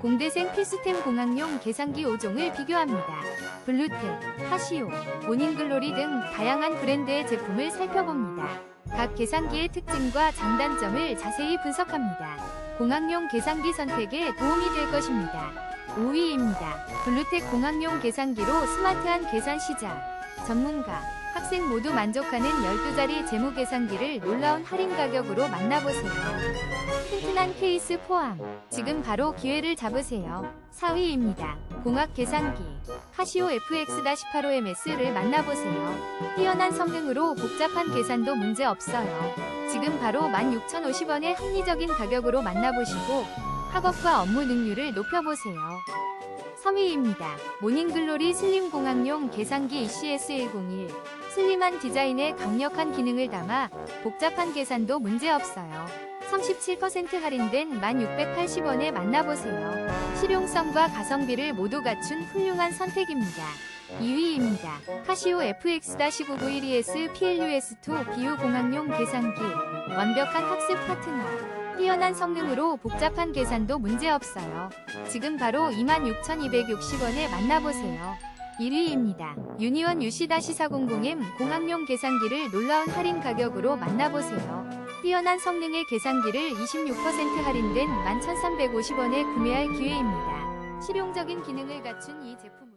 공대생 필수템 공학용 계산기 5종을 비교합니다. 블루텍, 카시오, 모닝글로리 등 다양한 브랜드의 제품을 살펴봅니다. 각 계산기의 특징과 장단점을 자세히 분석합니다. 공학용 계산기 선택에 도움이 될 것입니다. 5위입니다. 블루텍 공학용 계산기로 스마트한 계산 시작. 전문가, 학생 모두 만족하는 12자리 재무 계산기를 놀라운 할인 가격으로 만나보세요. 튼튼한 케이스 포함. 지금 바로 기회를 잡으세요. 4위입니다. 공학 계산기. 카시오 FX-85MS를 만나보세요. 뛰어난 성능으로 복잡한 계산도 문제 없어요. 지금 바로 16,050원의 합리적인 가격으로 만나보시고 학업과 업무 능률을 높여보세요. 3위입니다. 모닝글로리 슬림 공학용 계산기 ECS101. 슬림한 디자인에 강력한 기능을 담아 복잡한 계산도 문제없어요. 37% 할인된 1680원에 만나보세요. 실용성과 가성비를 모두 갖춘 훌륭한 선택입니다. 2위입니다. 카시오 FX-9991ES PLUS2 비유 공학용 계산기. 완벽한 학습 파트너. 뛰어난 성능으로 복잡한 계산도 문제없어요. 지금 바로 26,260원에 만나보세요. 1위입니다. 유니원 UC-400M 공학용 계산기를 놀라운 할인 가격으로 만나보세요. 뛰어난 성능의 계산기를 26% 할인된 11,350원에 구매할 기회입니다. 실용적인 기능을 갖춘 이 제품